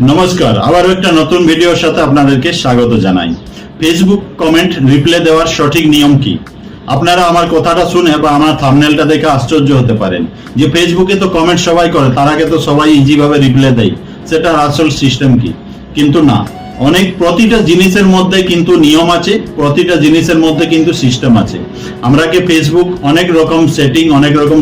নমস্কার, আবার একটা নতুন ভিডিওর সাথে আপনাদেরকে স্বাগত জানাই। ফেসবুক কমেন্ট রিপ্লে দেওয়ার সঠিক নিয়ম কি? আপনারা আমার কথাটা শুনে বা আমার থামনেলটা দেখে আশ্চর্য হতে পারেন। যে ফেসবুকে তো কমেন্ট সবাই করে, তার আগে তো সবাই ইজিভাবে রিপ্লে দেয়। সেটার আসল সিস্টেম কি? কিন্তু না অনেক প্রতিটা জিনিসের মধ্যে কিন্তু নিয়ম আছে, প্রতিটা জিনিসের মধ্যে কিন্তু সিস্টেম আছে। আমরাকে ফেসবুক অনেক রকম সেটিং অনেক রকম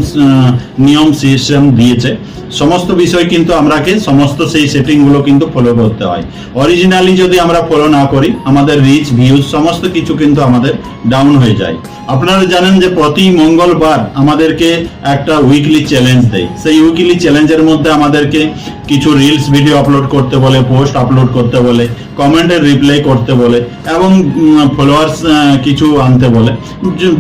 নিয়ম সিস্টেম দিয়েছে। সমস্ত বিষয় কিন্তু আমরাকে সমস্ত সেই সেটিংগুলো কিন্তু ফলো করতে হয়। অরিজিনালি যদি আমরা ফলো না করি, আমাদের রিচ ভিউজ সমস্ত কিছু কিন্তু আমাদের ডাউন হয়ে যায়। আপনারা জানেন যে প্রতি মঙ্গলবার আমাদেরকে একটা উইকলি চ্যালেঞ্জ দেয়। সেই উইকলি চ্যালেঞ্জের মধ্যে আমাদেরকে কিছু রিলস ভিডিও আপলোড করতে বলে পোস্ট আপলোড করতে বলে। কমেন্টের রিপ্লাই করতে বলে এবং ফলোয়ার্স কিছু আনতে বলে।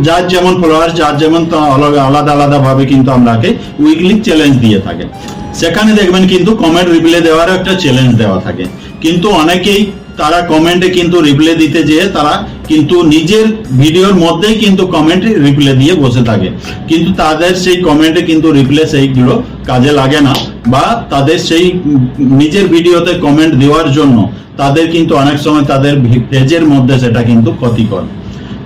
যার যেমন ফলোয়ার্স যার যেমন আলাদা আলাদা আলাদা ভাবে কিন্তু আমরাকে উইকলি চ্যালেঞ্জ দিয়ে থাকে। সেখানে দেখবেন কিন্তু কমেন্ট রিপ্লাই দেওয়ারও একটা চ্যালেঞ্জ দেওয়া থাকে। কিন্তু অনেকেই তারা কমেন্টে কিন্তু রিপ্লাই দিতে যেয়ে তারা কিন্তু নিজের ভিডিওর মধ্যেই কিন্তু কমেন্ট রিপ্লে দিয়ে বসে থাকে। কিন্তু তাদের সেই কমেন্টে কিন্তু রিপ্লে সেইগুলো কাজে লাগে না। বা তাদের সেই নিজের ভিডিওতে কমেন্ট দেওয়ার জন্য তাদের কিন্তু অনেক সময় তাদের পেজের মধ্যে সেটা কিন্তু ক্ষতিকর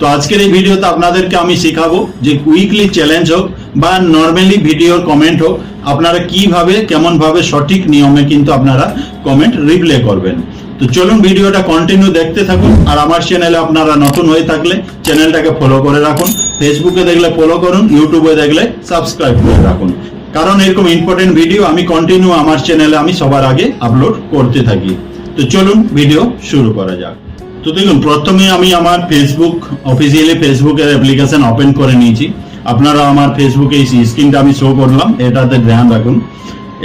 তো আজকের এই ভিডিওতে আপনাদেরকে আমি শেখাবো যে উইকলি চ্যালেঞ্জ হোক বা নর্মালি ভিডিওর কমেন্ট হোক, আপনারা কীভাবে কেমন ভাবে সঠিক নিয়মে কিন্তু আপনারা কমেন্ট রিপ্লে করবেন। তো চলুন ভিডিওটা কন্টিনিউ দেখতে থাকুন, আর আমার চ্যানেলে আপনারা নতুন হয়ে থাকলে চ্যানেলটাকে ফলো করে রাখুন। ফেসবুকে দেখলে ফলো করুন ইউটিউবে দেখলে সাবস্ক্রাইব করে রাখুন। কারণ এরকম ইম্পর্টেন্ট ভিডিও আমি কন্টিনিউ আমার চ্যানেলে আমি সবার আগে আপলোড করতে থাকি। তো চলুন ভিডিও শুরু করা যাক। তো দেখুন, প্রথমে আমি আমার ফেসবুক অফিসিয়ালি ফেসবুকের অ্যাপ্লিকেশন ওপেন করে নিয়েছি। আপনারা আমার ফেসবুকে এই স্ক্রিনটা আমি শো করলাম, এটাতে ধ্যান রাখুন।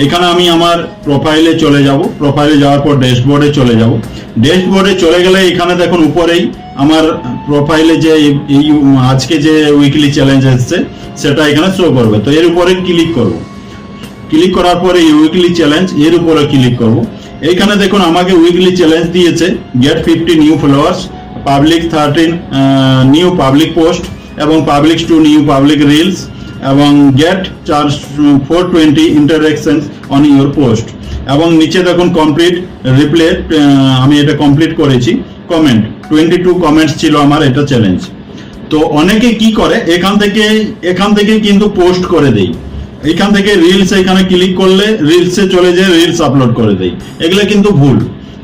এখানে আমি আমার প্রোফাইলে চলে যাব। প্রোফাইলে যাওয়ার পর ড্যাশবোর্ডে চলে যাব। ড্যাশবোর্ডে চলে গেলে এখানে দেখুন উপরেই আমার প্রোফাইলে যে এই আজকে যে উইকলি চ্যালেঞ্জ এসছে সেটা এখানে শো করবে। তো এর উপরে ক্লিক করব। ক্লিক করার পরে উইকলি চ্যালেঞ্জ এর উপরে ক্লিক করব। এইখানে দেখুন আমাকে উইকলি চ্যালেঞ্জ দিয়েছে। Get fifty new followers public thirteen new public post এবং public two new public reels এবং গেট চার four twenty interactions on your post এবং নিচে দেখুন কমপ্লিট রিপ্লে আমি এটা কমপ্লিট করেছি। কমেন্ট টোয়েন্টি টু কমেন্টস ছিল আমার, এটা চ্যালেঞ্জ তো অনেকে কি করে, এখান থেকে এখান থেকে কিন্তু পোস্ট করে দেই। এখান থেকে রিলস এখানে ক্লিক করলে রিলসে চলে যায় রিলস আপলোড করে দেই। এগুলো কিন্তু ভুল।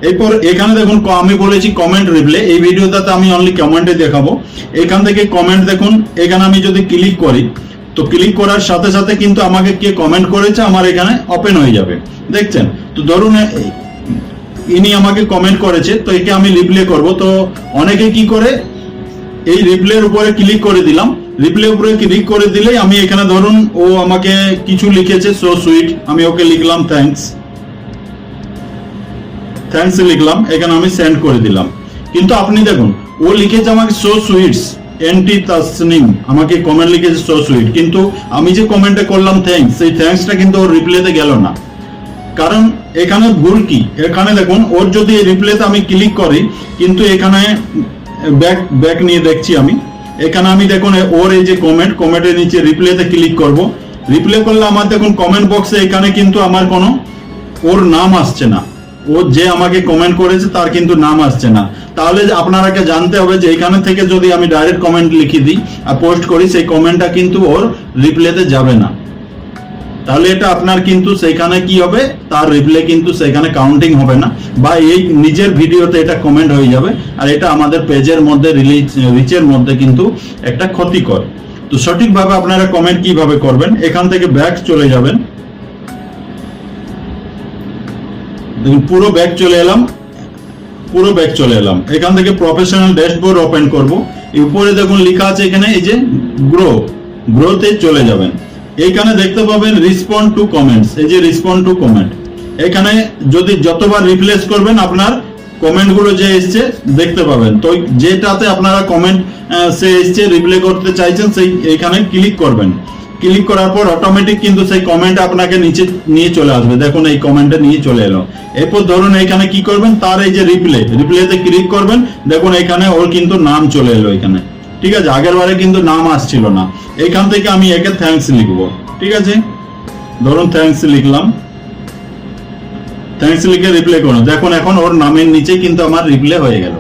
এরপর এখানে দেখুন আমি বলেছি কমেন্ট রিপ্লে এই ভিডিওটাতে আমি অনলি কমেন্টে দেখাবো। এখান থেকে কমেন্ট দেখুন, এখানে আমি যদি ক্লিক করি তো ক্লিক করার সাথে সাথে কিন্তু আমাকে কে কমেন্ট করেছে, আমার এখানে ওপেন হয়ে যাবে। দেখছেন? তো ধরুন ইনি আমাকে কমেন্ট করেছে, তো একে আমি রিপ্লে করব। তো অনেকে কি করে, এই রিপ্লের উপরে ক্লিক করে দিলাম। রিপ্লে উপরে ক্লিক করে দিলেই আমি এখানে ধরুন, ও আমাকে কিছু লিখেছে সো সুইট আমি ওকে লিখলাম থ্যাঙ্কস থ্যাঙ্কস লিখলাম, এখানে আমি সেন্ড করে দিলাম। কিন্তু আপনি দেখুন, ও লিখেছে আমাকে সো সুইটস এনটি তাসনিম, আমাকে কমেন্ট লিখেছে সো সুইট কিন্তু আমি যে কমেন্টে করলাম থ্যাঙ্কস সেই থ্যাঙ্কসটা কিন্তু ওর রিপ্লেতে গেল না। কারণ এখানে ভুল কি? এখানে দেখুন, ওর যদি রিপ্লেতে আমি ক্লিক করি, কিন্তু এখানে ব্যাক ব্যাক নিয়ে দেখছি আমি। এখানে আমি দেখুন ওর এই যে কমেন্ট কমেন্টের নিচে রিপ্লেতে ক্লিক করব। রিপ্লে করলে আমার দেখুন কমেন্ট বক্সে এখানে কিন্তু আমার কোনো, ওর নাম আসছে না। ও যে আমাকে কমেন্ট করেছে তার কিন্তু নাম আসছে না। তাহলে আপনারাকে জানতে হবে যে এখানে থেকে যদি আমি ডাইরেক্ট কমেন্ট লিখে দিই আর পোস্ট করি, সেই কমেন্টটা কিন্তু ওর যাবে না। তাহলে এটা আপনার কিন্তু সেখানে কি হবে? তার রিপ্লে কিন্তু সেখানে কাউন্টিং হবে না বা এই নিজের ভিডিওতে এটা কমেন্ট হয়ে যাবে আর এটা আমাদের পেজের মধ্যে রিলিজ রিচের মধ্যে কিন্তু একটা ক্ষতিকর। তো সঠিকভাবে আপনারা কমেন্ট কীভাবে করবেন? এখান থেকে ব্যাক চলে যাবেন। পুরো ব্যাগ চলে এলাম। পুরো ব্যাগ চলে এলাম। এখান থেকে প্রফেশনাল ড্যাশবোর্ড ওপেন করব। উপরে দেখুন লেখা আছে এখানে, এই যে গ্রো গ্রোতে চলে যাবেন। এইখানে দেখতে পাবেন রিসপন্ড টু কমেন্টস এই যে রিসপন্ড টু কমেন্ট এখানে যদি যতবার রিপ্লেস করবেন, আপনার কমেন্টগুলো যে এসছে, দেখতে পাবেন। তো যেটাতে আপনারা কমেন্ট সে এসছে রিপ্লে করতে চাইছেন, সেই এখানে ক্লিক করবেন। ক্লিক করার পর অটোমেটিক কিন্তু সেই কমেন্ট আপনাকে নিচে নিয়ে চলে আসবে। দেখুন এই কমেন্টে নিয়ে চলে এলো। এরপর ধরুন এখানে কি করবেন? তার এই যে রিপ্লে রিপ্লেতে ক্লিক করবেন। দেখুন এখানে ওর কিন্তু নাম চলে এলো এখানে। ঠিক আছে? আগের বারে কিন্তু নাম আসছিল না। এখান থেকে আমি একে থ্যাঙ্কস লিখব। ঠিক আছে? ধরুন থ্যাঙ্কস লিখলাম। থ্যাঙ্কস লিখে রিপ্লাই করুন। দেখুন এখন ওর নামের নিচে কিন্তু আমার রিপ্লাই হয়ে গেল।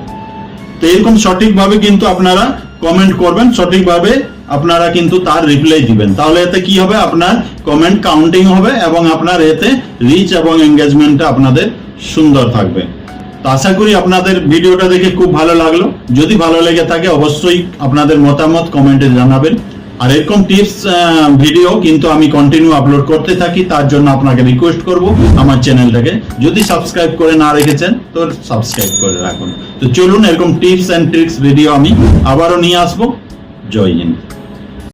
তো এরকম সঠিকভাবে কিন্তু আপনারা কমেন্ট করবেন। সঠিকভাবে আপনারা কিন্তু তার রিপ্লাই দিবেন। তাহলে এতে কি হবে? আপনার কমেন্ট কাউন্টিং হবে এবং আপনার এতে রিচ এবং এঙ্গেজমেন্টটা আপনাদের সুন্দর থাকবে। তো আশা করি আপনাদের ভিডিওটা দেখে খুব ভালো লাগল। যদি ভালো লেগে থাকে, অবশ্যই আপনাদের মতামত কমেন্টে জানাবেন। আর এরকম টিপস ভিডিও কিন্তু আমি কন্টিনিউ আপলোড করতে থাকি, তার জন্য আপনাকে রিকোয়েস্ট করব আমার চ্যানেলটাকে যদি সাবস্ক্রাইব করে না রেখেছেন, তো সাবস্ক্রাইব করে রাখুন। তো চলুন, এরকম টিপস অ্যান্ড ট্রিক্স ভিডিও আমি আবারও নিয়ে আসব। জয় হিন্দ